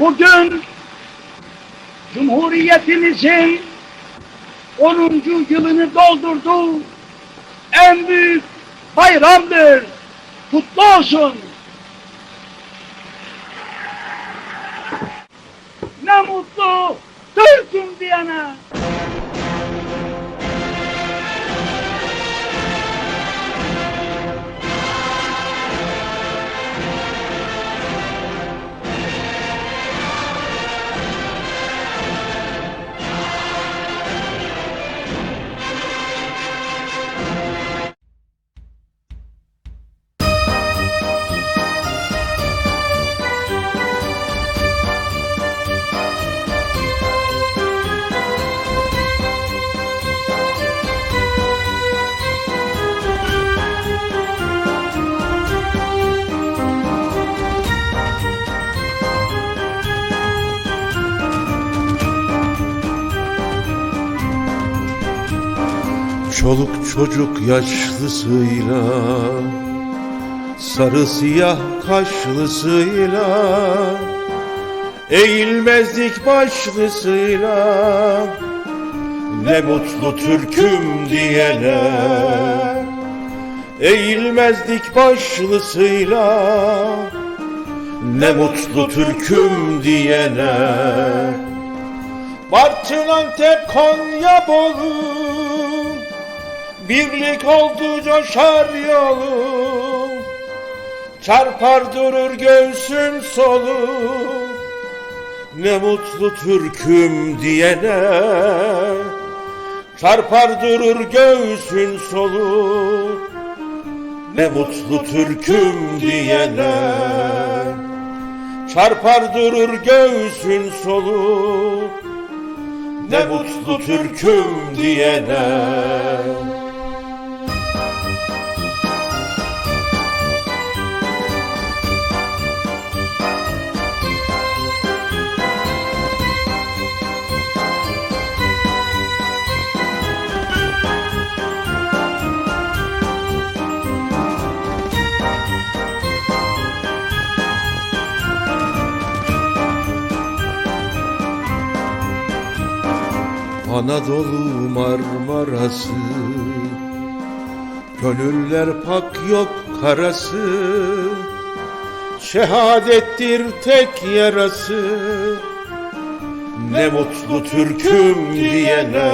Bugün Cumhuriyetimizin 10. yılını doldurdu. En büyük bayramdır. Kutlu olsun. Ne mutlu Türk'üm diyene. Çoluk çocuk yaşlısıyla Sarı siyah kaşlısıyla Eğilmezdik başlısıyla Ne mutlu Türk'üm diyene Eğilmezdik başlısıyla Ne mutlu Türk'üm diyene Bartın Antep Konya Bolu Birlik oldu coşar yolum Çarpar durur göğsün solu. Ne mutlu Türk'üm diyene. Çarpar durur göğsün solu. Ne mutlu Türk'üm diyene. Çarpar durur göğsün solu. Ne mutlu Türk'üm diyene Anadolu Marmarası. Gönüller pak yok karası. Şehadettir tek yarası. Ne mutlu Türk'üm diyene.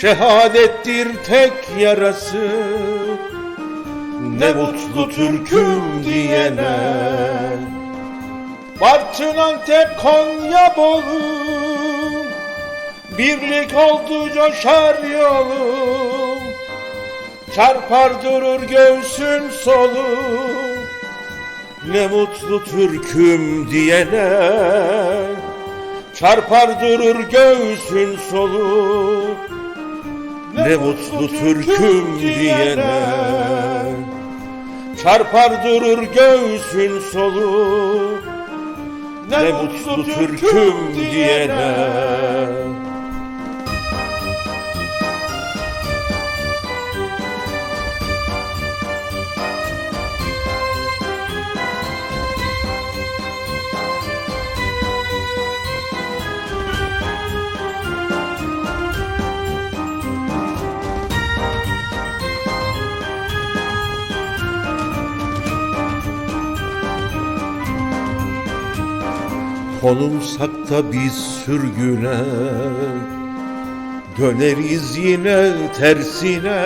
Şehadettir tek yarası. Ne mutlu Türk'üm diyene. Bartın Antep Konya Bolu Birlik oldu coşar yolum. Çarpar durur göğsün solu Ne mutlu Türk'üm diyene. Çarpar durur göğsün solu Ne mutlu Türk'üm diyene. Çarpar durur göğsün solu Ne mutlu Türk'üm diyene Konulsak da biz sürgüne Döneriz yine tersine.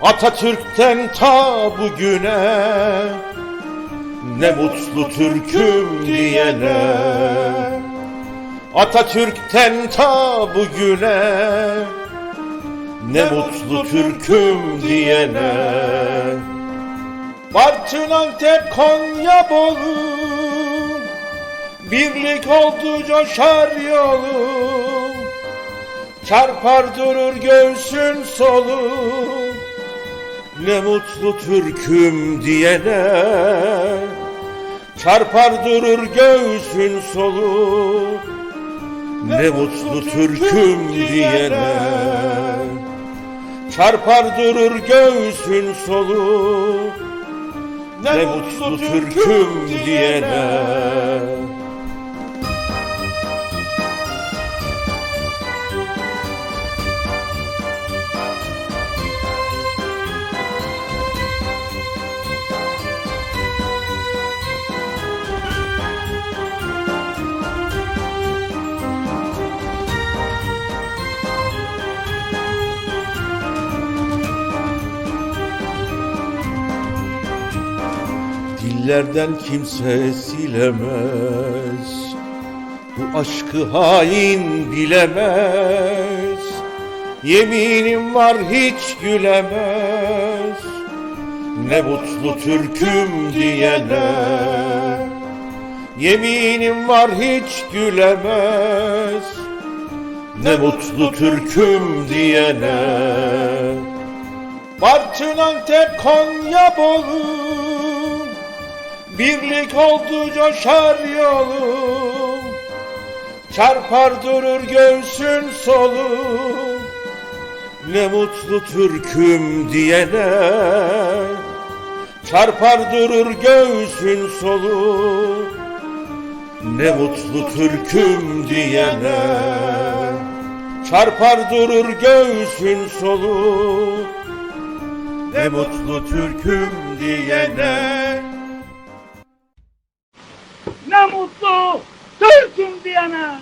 Atatürk'ten ta bugüne Ne mutlu Türk'üm diyene. Atatürk'ten ta bugüne Ne mutlu Türk'üm diyene. Bartın Antep Konya Bolu Birlik oldu coşar yolum Çarpar durur göğsün solu. Ne mutlu Türk'üm diyene Çarpar durur göğsün solu. Ne mutlu Türk'üm diyene Çarpar durur göğsün solu. Ne mutlu Türk'üm diyene Dillerden kimse silemez. Bu aşkı hain bilemez. Yeminim var hiç gülemez. Ne mutlu Türk'üm diyene. Yeminim var hiç gülemez. Ne mutlu Türk'üm diyene. Bartın Antep Konya Bolu Birlik oldu coşar yolum. Çarpar durur göğsün solu Ne mutlu Türk'üm diyene. Çarpar durur göğsün solu Ne mutlu Türk'üm diyene. Çarpar durur göğsün solu Ne mutlu Türk'üm diyene. Ne mutlu Türk'üm diyene.